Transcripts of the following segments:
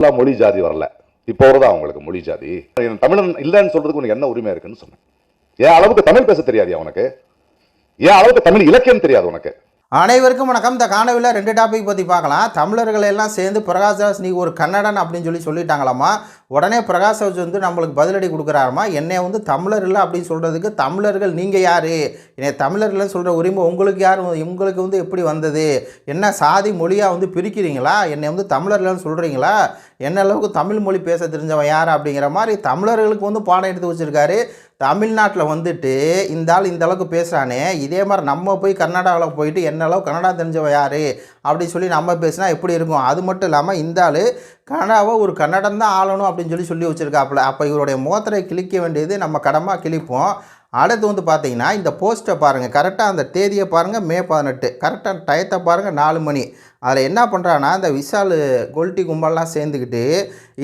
எல்லா மொழி ஜாதி வரல. இப்போ வருதா அவங்களுக்கு மொழி ஜாதி? தமிழன் இல்லைன்னு சொல்றதுக்கு உனக்கு என்ன உரிமை இருக்குன்னு சொன்னேன். ஏன் அளவுக்கு தமிழ் பேச தெரியாது உனக்கு ஏன் அளவுக்கு தமிழ் இலக்கியம் தெரியாது உனக்கு? அனைவருக்கும் வணக்கம். இந்த காணவில் ரெண்டு டாபிக் பற்றி பார்க்கலாம். தமிழர்கள் எல்லாம் சேர்ந்து பிரகாஷ்ராஜ் நீ ஒரு கன்னடன் அப்படின்னு சொல்லி சொல்லிட்டாங்களாமா? உடனே பிரகாஷ்ராஜ் வந்து நம்மளுக்கு பதிலடி கொடுக்குறாருமா? என்னை வந்து தமிழர் இல்லை அப்படின்னு சொல்கிறதுக்கு தமிழர்கள் நீங்கள் யார்? என்னை தமிழர்கள் சொல்கிற உரிமை உங்களுக்கு யார்? உங்களுக்கு வந்து எப்படி வந்தது? என்ன சாதி மொழியாக வந்து பிரிக்கிறீங்களா? என்னை வந்து தமிழர்கள்னு சொல்கிறீங்களா என்ன அளவுக்கு தமிழ் மொழி பேச தெரிஞ்சவன் யார் அப்படிங்கிற மாதிரி தமிழர்களுக்கு வந்து பாடம் எடுத்து வச்சுருக்காரு. தமிழ்நாட்டில் வந்துட்டு இந்த ஆள் இந்த அளவுக்கு பேசுகிறானே இதே மாதிரி நம்ம போய் கர்நாடகாவில் போயிட்டு என்ன அளவு கன்னடா தெரிஞ்சவன் யார்? அப்படி சொல்லி நம்ம பேசினா எப்படி இருக்கும்? அது மட்டும் இல்லாமல் இந்த ஆள் கனடாவை ஒரு கன்னடம் தான் ஆளணும் அப்படின்னு சொல்லி சொல்லி வச்சுருக்காப்புல. அப்போ இவருடைய மோத்தரை கிழிக்க வேண்டியது நம்ம கடமாக கிழிப்போம். அடுத்து வந்து பார்த்தீங்கன்னா இந்த போஸ்ட்டை பாருங்கள் கரெக்டாக அந்த தேதியை பாருங்கள் மே பதினெட்டு. கரெக்டாக டயத்தை பாருங்கள் நாலு மணி. அதில் என்ன பண்ணுறான்னா இந்த விஷால் கொல்ட்டி கும்பல்லாம் சேர்ந்துக்கிட்டு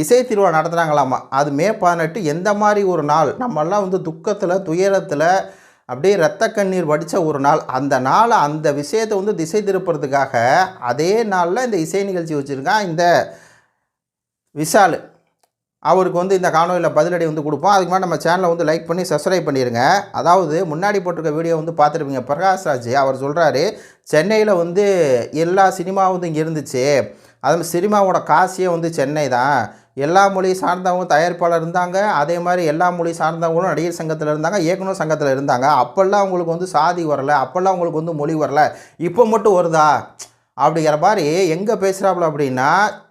இசை திருவிழா நடத்துகிறாங்களாமா அது மே பதினெட்டு. எந்த மாதிரி ஒரு நாள்? நம்மெல்லாம் வந்து துக்கத்தில் துயரத்தில் அப்படியே ரத்த கண்ணீர் வடித்த ஒரு நாள். அந்த நாளை அந்த விஷயத்தை வந்து திசை திருப்புறதுக்காக அதே நாளில் இந்த இசை நிகழ்ச்சி வச்சுருக்கான் இந்த விஷால் அவருக்கு வந்து இந்த காணொலியில் பதிலடி வந்து கொடுப்போம். அதுக்கு மேலே நம்ம சேனலை வந்து லைக் பண்ணி சப்ஸ்கிரைப் பண்ணிடுங்க அதாவது முன்னாடி போட்டிருக்க வீடியோ வந்து பார்த்துருப்பீங்க. பிரகாஷ்ராஜ் அவர் சொல்கிறாரு சென்னையில் வந்து எல்லா சினிமாவும் வந்து இங்கே இருந்துச்சு. அது சினிமாவோட காசியே வந்து சென்னை தான். எல்லா மொழி சார்ந்தவங்க தயாரிப்பாளர் இருந்தாங்க. அதே மாதிரி எல்லா மொழி சார்ந்தவங்களும் நடிகர் சங்கத்தில் இருந்தாங்க. இயக்குனர் சங்கத்தில் இருந்தாங்க. அப்போல்லாம் அவங்களுக்கு வந்து சாதி வரல. அப்போல்லாம் அவங்களுக்கு வந்து மொழி வரல. இப்போ மட்டும் வருதா? அப்படிங்கிற மாதிரி எங்கே பேசுகிறாப்புல அப்படின்னா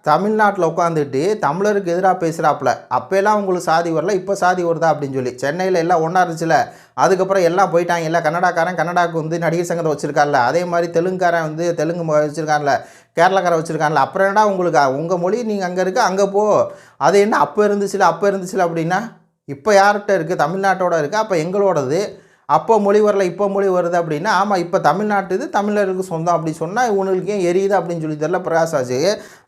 தமிழ்நாட்டில் உட்காந்துட்டு தமிழருக்கு எதிராக பேசுகிறாப்புல அப்போல்லாம் உங்களுக்கு சாதி வரல இப்போ சாதி வருதா அப்படின்னு சொல்லி. சென்னையில் எல்லாம் ஒன்றா இருந்துச்சுல. அதுக்கப்புறம் எல்லாம் போயிட்டாங்க. எல்லாம் கன்னடாக்காரன் கன்னடாவுக்கு வந்து நடிகர் சங்கத்தை வச்சுருக்காருல அதே மாதிரி தெலுங்குக்காரன் வந்து தெலுங்கு வச்சுருக்காருல வச்சுருக்கான்ல கேரளாக்காரன் வச்சுருக்கான்ல. அப்புறம் என்னடா உங்களுக்கு உங்கள் மொழி நீங்கள் அங்கே இருக்க அங்கே போ. அது என்ன அப்போ இருந்துச்சுல அப்போ இருந்துச்சுல அப்படின்னா இப்போ யார்கிட்ட இருக்குது தமிழ்நாட்டோட இருக்குது அப்போ எங்களோடது. அப்போ மொழி வரல இப்போ மொழி வருது அப்படின்னா ஆமாம் இப்போ தமிழ்நாட்டு இது தமிழருக்கு சொந்தம் அப்படி சொன்னால் இவங்களுக்கு ஏன் எரியுது அப்படின்னு சொல்லி தெரியல பிரகாஷ்ராஜ்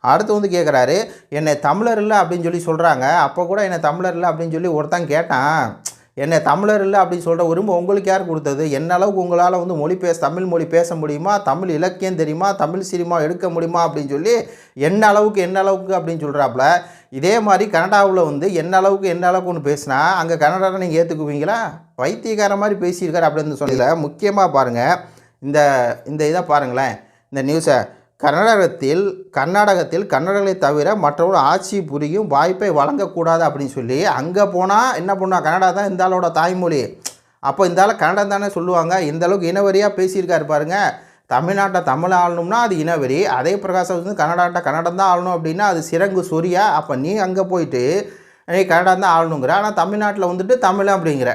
அடுத்து வந்து கேட்குறாரு என்னை தமிழர் இல்லை அப்படின்னு சொல்லி சொல்கிறாங்க அப்போ கூட என்னை தமிழர் இல்லை அப்படின்னு சொல்லி ஒருத்தன் கேட்டான். என்னை தமிழர் இல்லை அப்படின்னு சொல்கிற உரிமை உங்களுக்கு யார் கொடுத்தது? என்ன அளவுக்கு உங்களால் வந்து மொழி பேச தமிழ் மொழி பேச முடியுமா? தமிழ் இலக்கியம் தெரியுமா? தமிழ் சினிமா எடுக்க முடியுமா? அப்படின்னு சொல்லி என்ன அளவுக்கு என்ன அளவுக்கு அப்படின்னு சொல்கிறாப்புல இதே மாதிரி கனடாவில் வந்து என்ன அளவுக்கு என்ன அளவுக்கு ஒன்று பேசினா அங்கே கனடாவில் நீங்கள் ஏற்றுக்குவீங்களா வைத்தியக்கார மாதிரி பேசியிருக்காரு அப்படின்னு சொல்லல முக்கியமாக பாருங்கள் இந்த இந்த இதை பாருங்களேன் இந்த நியூஸை கர்நாடகத்தில் கர்நாடகத்தில் கன்னடர்களை தவிர மற்றவர்கள் ஆட்சி புரியும் வாய்ப்பை வழங்கக்கூடாது அப்படின்னு சொல்லி அங்கே போனால் என்ன பண்ணுவா கன்னடா தான் இந்த ஆளோட தாய்மொழி. அப்போ இந்த ஆள் கன்னடம் தானே சொல்லுவாங்க? இந்த அளவுக்கு இனவரியாக பேசியிருக்காரு பாருங்கள் தமிழ்நாட்டை தமிழ் ஆளணும்னா அது இனவரி அதே பிரகாசம் வந்து கன்னடாட்ட கன்னடம் தான் ஆளணும் அப்படின்னா அது சிறங்கு சொரியா. அப்போ நீ அங்கே போயிட்டு நீ கன்னடா தான் ஆளணுங்கிற. ஆனால் தமிழ்நாட்டில் வந்துட்டு தமிழ் அப்படிங்கிற.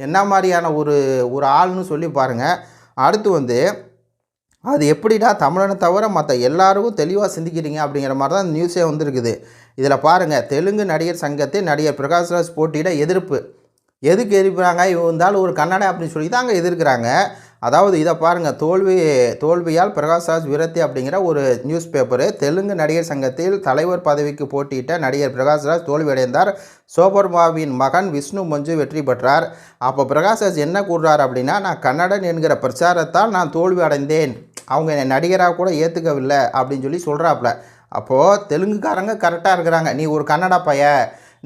என்ன மாதிரியான ஒரு ஒரு ஆள்னு சொல்லி பாருங்கள் அடுத்து வந்து அது எப்படின்னா தமிழனை தவிர மற்ற எல்லாருக்கும் தெளிவாக சிந்திக்கிறீங்க அப்படிங்கிற மாதிரி தான் நியூஸே வந்துருக்குது. இதில் பாருங்கள் தெலுங்கு நடிகர் சங்கத்தை நடிகர் பிரகாஷ்ராஜ் போட்டியிட எதிர்ப்பு. எதுக்கு எதிர்ப்புறாங்க இவங்க இருந்தாலும் ஒரு கன்னடா அப்படின்னு சொல்லி தான் அங்கே எதிர்க்கிறாங்க. அதாவது இதை பாருங்கள் தோல்வி தோல்வியால் பிரகாஷ்ராஜ் விரத்தி அப்படிங்கிற ஒரு நியூஸ் பேப்பரு தெலுங்கு நடிகர் சங்கத்தில் தலைவர் பதவிக்கு போட்டியிட்ட நடிகர் பிரகாஷ்ராஜ் தோல்வியடைந்தார். சோபர்மாவின் மகன் விஷ்ணு மஞ்சு வெற்றி பெற்றார். அப்போ பிரகாஷ்ராஜ் என்ன கூறுறார் அப்படின்னா நான் கன்னடன் என்கிற பிரச்சாரத்தால் நான் தோல்வி அடைந்தேன் அவங்க என்னை நடிகராக கூட ஏற்றுக்கவில்லை அப்படின்னு சொல்லி சொல்கிறாப்புல அப்போது தெலுங்குக்காரங்க கரெக்டாக இருக்கிறாங்க. நீ ஒரு கன்னடா பைய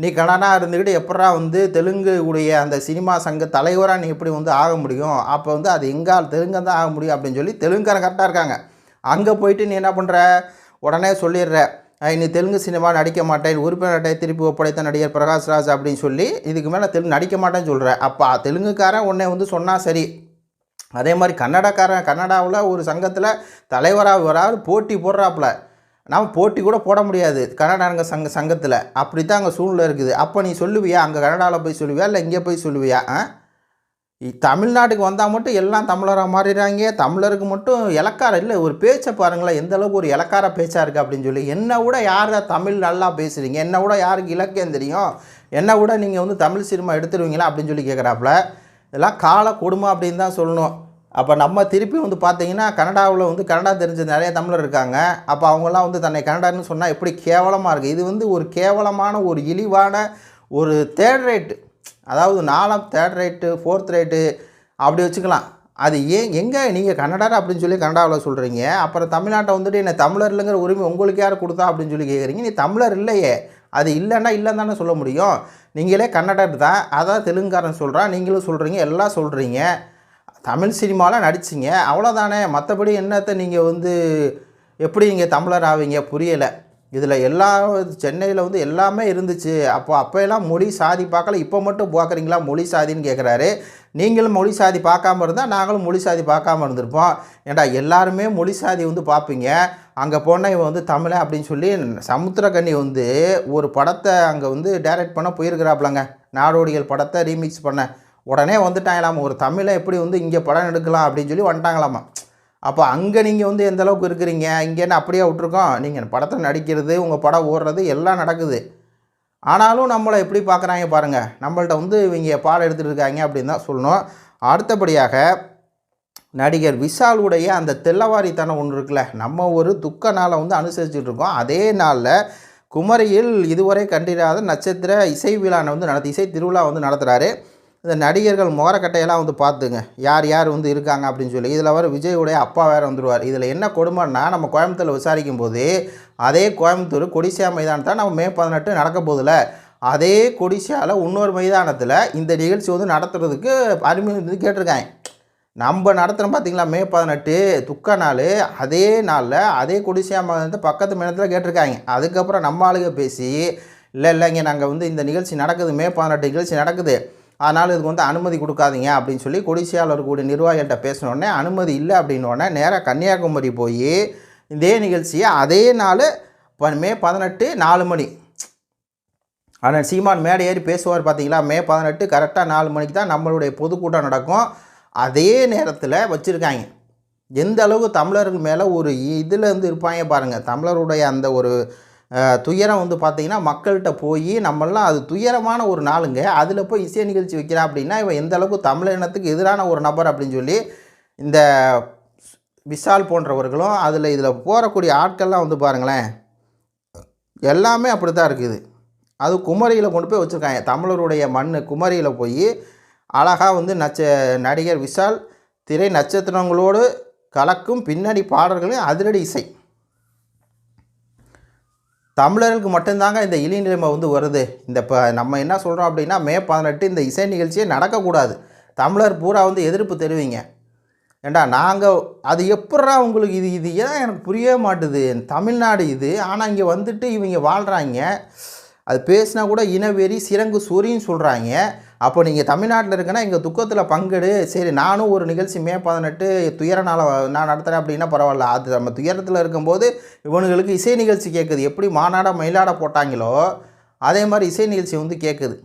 நீ கன்னடா இருந்துக்கிட்டு எப்படா வந்து தெலுங்கு உடைய அந்த சினிமா சங்க தலைவராக நீ எப்படி வந்து ஆக முடியும்? அப்போ வந்து அது எங்கால் தெலுங்கு தான் ஆக முடியும் அப்படின்னு சொல்லி தெலுங்குக்காரன் கரெக்டாக இருக்காங்க. அங்கே போயிட்டு நீ என்ன பண்ணுற உடனே சொல்லிடுற. நீ தெலுங்கு சினிமா நடிக்க மாட்டேன். உறுப்பினர் அட்டை திருப்பி ஒப்படைத்த நடிகர் பிரகாஷ்ராஜ் அப்படின்னு சொல்லி இதுக்கு மேலே தெலுங்கு நடிக்க மாட்டேன்னு சொல்கிற அப்போ தெலுங்குக்காரன் உன்னை வந்து சொன்னால் சரி. அதே மாதிரி கன்னடக்காரன் கன்னடாவில் ஒரு சங்கத்தில் தலைவராக வராது போட்டி போடுறாப்புல. நாம் போட்டி கூட போட முடியாது கன்னடாங்க சங்க சங்கத்தில். அப்படி தான் அங்கே சூழ்நிலை இருக்குது. அப்போ நீ சொல்லுவியா? அங்கே கன்னடாவில் போய் சொல்லுவியா? இல்லை இங்கே போய் சொல்லுவியா? ஆ? தமிழ்நாட்டுக்கு வந்தால் மட்டும் எல்லாம் தமிழராக மாறிடுறாங்க. தமிழருக்கு மட்டும் இலக்காரம் இல்லை. ஒரு பேச்சை பாருங்களேன். எந்த அளவுக்கு ஒரு இலக்கார பேச்சாக இருக்குது அப்படின்னு சொல்லி. என்னை விட யார் தமிழ் நல்லா பேசுகிறீங்க என்னை விட யாருக்கு இலக்கியம் தெரியும்? என்னை விட நீங்கள் வந்து தமிழ் சினிமா எடுத்துருவீங்களா? அப்படின்னு சொல்லி கேட்குறாப்புல இதெல்லாம் கால கொடுமை அப்படின்னு தான் சொல்லணும். அப்போ நம்ம திருப்பி வந்து பார்த்தீங்கன்னா கனடாவில் வந்து கன்னடா தெரிஞ்ச நிறைய தமிழர் இருக்காங்க. அப்போ அவங்கெல்லாம் வந்து தன்னை கன்னடான்னு சொன்னால் எப்படி கேவலமாக இருக்குது இது வந்து ஒரு கேவலமான ஒரு இழிவான ஒரு தேர்ட் ரேட்டு அதாவது நாலாம் தேர்ட் ரேட்டு ஃபோர்த் ரேட்டு அப்படி வச்சுக்கலாம். அது ஏன் எங்கே நீங்கள் கன்னடர் அப்படின்னு சொல்லி கன்னடாவில் சொல்கிறீங்க அப்புறம் தமிழ்நாட்டை வந்துட்டு என்ன தமிழர் இல்லைங்கிற உரிமை உங்களுக்கு யார் கொடுத்தா அப்படின்னு சொல்லி கேட்குறீங்க நீ தமிழர் இல்லையே. அது இல்லைன்னா இல்லைன்னு தானே சொல்ல முடியும். நீங்களே கன்னடர் தான் அதான் தெலுங்காரன் சொல்கிறான் நீங்களும் சொல்கிறீங்க எல்லாம் சொல்கிறீங்க தமிழ் சினிமாவில் நடிச்சிங்க அவ்வளோதானே மற்றபடி என்னத்தை நீங்கள் வந்து எப்படி நீங்கள் தமிழர் ஆவீங்க? புரியலை. இதில் எல்லா சென்னையில் வந்து எல்லாமே இருந்துச்சு. அப்போ அப்போயெல்லாம் மொழி சாதி பார்க்கல. இப்போ மட்டும் பார்க்குறீங்களா? மொழி சாதின்னு கேட்குறாரு. நீங்களும் மொழி சாதி பார்க்காம இருந்தால் நாங்களும் மொழி சாதி பார்க்காம இருந்திருப்போம். ஏன்டா எல்லாருமே மொழி சாதி வந்து பார்ப்பீங்க. அங்கே போனால் இவன் வந்து தமிழை அப்படின்னு சொல்லி சமுத்திரக்கனி வந்து ஒரு படத்தை அங்கே வந்து டைரக்ட் பண்ண போயிருக்கிறாப்புலங்க. நாடோடிகள் படத்தை ரீமிக்ஸ் பண்ண. உடனே வந்துட்டாங்களாம். ஒரு தமிழை எப்படி வந்து இங்கே படம் எடுக்கலாம் அப்படின்னு சொல்லி வந்துட்டாங்களாமா. அப்போ அங்கே நீங்கள் வந்து எந்த அளவுக்கு இருக்கிறீங்க? இங்கேன்னு அப்படியே விட்ருக்கோம் நீங்கள் படத்தில் நடிக்கிறது உங்கள் படம் ஓடுறது எல்லாம் நடக்குது. ஆனாலும் நம்மளை எப்படி பார்க்குறாங்க பாருங்கள் நம்மள்ட்ட வந்து இவங்க பாடம் எடுத்துகிட்டு இருக்காங்க அப்படின்னு தான் சொல்லணும். அடுத்தபடியாக நடிகர் விஷாலுடைய அந்த தெல்லவாரித்தனம் ஒன்று இருக்குல்ல நம்ம ஒரு துக்க நாளை வந்து அனுசரிச்சுட்டு இருக்கோம். அதே நாளில் குமரியில் இதுவரை கண்டிராத நட்சத்திர இசை விழானை வந்து நடத்தி இசை திருவிழா வந்து நடத்துகிறாரு இந்த நடிகர்கள் முகரக்கட்டையெல்லாம் வந்து பார்த்துங்க. யார் யார் வந்து இருக்காங்க அப்படின்னு சொல்லி. இதில் வர விஜயுடைய அப்பா வேறு வந்துடுவார் இதில் என்ன கொடுமைன்னா நம்ம கோயம்புத்தூரில் விசாரிக்கும் போது அதே கோயம்புத்தூர் கொடிசியா மைதானத்தை நம்ம மே பதினெட்டு நடக்க போதில்ல அதே கொடிசியாவில் இன்னொரு மைதானத்தில் இந்த நிகழ்ச்சி வந்து நடத்துறதுக்கு அருமை வந்து கேட்டிருக்காங்க. நம்ம நடத்துகிறோம் பார்த்தீங்களா மே பதினெட்டு துக்க நாள் அதே நாளில் அதே குடிசையா மைதானத்தை பக்கத்து மைதானத்தில் கேட்டிருக்காங்க. அதுக்கப்புறம் நம்ம ஆளுங்க பேசி இல்லை இல்லைங்க நாங்கள் வந்து இந்த நிகழ்ச்சி நடக்குது. மே பதினெட்டு நிகழ்ச்சி நடக்குது. அதனால் இதுக்கு வந்து அனுமதி கொடுக்காதீங்க அப்படின்னு சொல்லி கொடிசியாவில் இருக்கக்கூடிய நிர்வாகிகள்கிட்ட பேசினோடனே அனுமதி இல்லை அப்படின்னோடனே நேராக கன்னியாகுமரி போய் இதே நிகழ்ச்சியை அதே நாள் ப- மே பதினெட்டு நாலு மணி. ஆனால் சீமான் மேடை ஏறி பேசுவார் பார்த்தீங்களா மே பதினெட்டு கரெக்டாக நாலு மணிக்கு தான் நம்மளுடைய பொதுக்கூட்டம் நடக்கும். அதே நேரத்தில் வச்சுருக்காங்க. எந்த அளவுக்கு தமிழர்கள் மேலே ஒரு இதுலேருந்து இருப்பாங்க பாருங்கள் தமிழருடைய அந்த ஒரு துயரம் வந்து பார்த்திங்கன்னா மக்கள்கிட்ட போய் நம்மளாம் அது துயரமான ஒரு நாளுங்க. அதில் போய் இசை நிகழ்ச்சி வைக்கிறான் அப்படின்னா இவன் எந்த அளவுக்கு தமிழினத்துக்கு எதிரான ஒரு நபர் அப்படின்னு சொல்லி இந்த விஷால் போன்றவர்களும் அதில் இதில் போகக்கூடிய ஆட்கள்லாம் வந்து பாருங்களேன். எல்லாமே அப்படி தான் இருக்குது. அது குமரியில் கொண்டு போய் வச்சுருக்காங்க. தமிழருடைய மண் குமரியில் போய் அழகாக வந்து நச்ச நடிகர் விஷால் திரை நட்சத்திரங்களோடு கலக்கும் பின்னணி பாடல்களையும் அதிரடி இசை. தமிழர்களுக்கு மட்டும்தாங்க இந்த இழி நிலைமை வந்து வருது. இந்த இப்போ நம்ம என்ன சொல்கிறோம் அப்படின்னா மே பதினெட்டு இந்த இசை நிகழ்ச்சியே நடக்கக்கூடாது. தமிழர் பூரா வந்து எதிர்ப்பு தெரிவிங்க. ஏண்டா நாங்கள் அது எப்பட்றா உங்களுக்கு இது இது ஏன் எனக்கு புரியவே மாட்டுது. தமிழ்நாடு இது ஆனால் இங்கே வந்துட்டு இவங்க வாழ்கிறாங்க அது பேசினா கூட இனவெறி சிறங்கு சொறின்னு சொல்கிறாங்க அப்போ நீங்கள் தமிழ்நாட்டில் இருக்குன்னா எங்கள் துக்கத்தில் பங்கெடு. சரி நானும் ஒரு நிகழ்ச்சி மே பதினெட்டு துயர நாளை நான் நடத்துகிறேன் அப்படின்னா பரவாயில்ல. அது நம்ம துயரத்தில் இருக்கும்போது இவனுங்களுக்கு இசை நிகழ்ச்சி கேட்குது எப்படி மாநாட மயிலாட போட்டாங்களோ அதே மாதிரி இசை நிகழ்ச்சி வந்து கேட்குது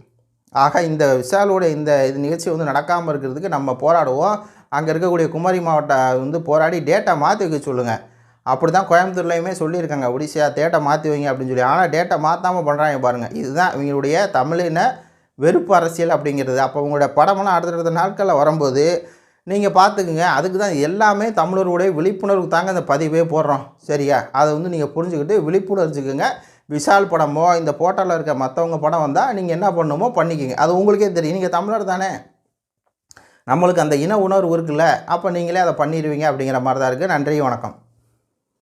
ஆக இந்த விஷாலோட இந்த இது நிகழ்ச்சி வந்து நடக்காமல் இருக்கிறதுக்கு நம்ம போராடுவோம். அங்கே இருக்கக்கூடிய குமரி மாவட்டம் வந்து போராடி டேட்டா மாற்றி வைக்க சொல்லுங்கள் அப்படி தான் கோயம்புத்தூர்லையுமே சொல்லியிருக்காங்க. ஒடிசா டேட்டா மாற்றி வைங்க அப்படின்னு சொல்லி. ஆனால் டேட்டா மாற்றாமல் பண்ணுறாங்க பாருங்கள் இதுதான் இவங்களுடைய தமிழின வெறுப்பு அரசியல் அப்படிங்கிறது. அப்போ உங்களோட படமெல்லாம் அடுத்தடுத்த நாட்களில் வரும்போது நீங்கள் பார்த்துக்குங்க. அதுக்கு தான் எல்லாமே தமிழருடைய விழிப்புணர்வுக்கு தாங்க இந்த பதிவே போடுறோம். சரியா? அதை வந்து நீங்கள் புரிஞ்சுக்கிட்டு விழிப்புணர்ச்சிக்குங்க விஷால் படமோ இந்த போட்டோவில் இருக்க மற்றவங்க படம் வந்தால் நீங்கள் என்ன பண்ணணுமோ பண்ணிக்கோங்க. அது உங்களுக்கே தெரியும். நீங்கள் தமிழர் தானே. நம்மளுக்கு அந்த இன உணர்வு இருக்குல்ல. அப்போ நீங்களே அதை பண்ணிடுவீங்க அப்படிங்கிற மாதிரி தான் இருக்குது நன்றி வணக்கம்.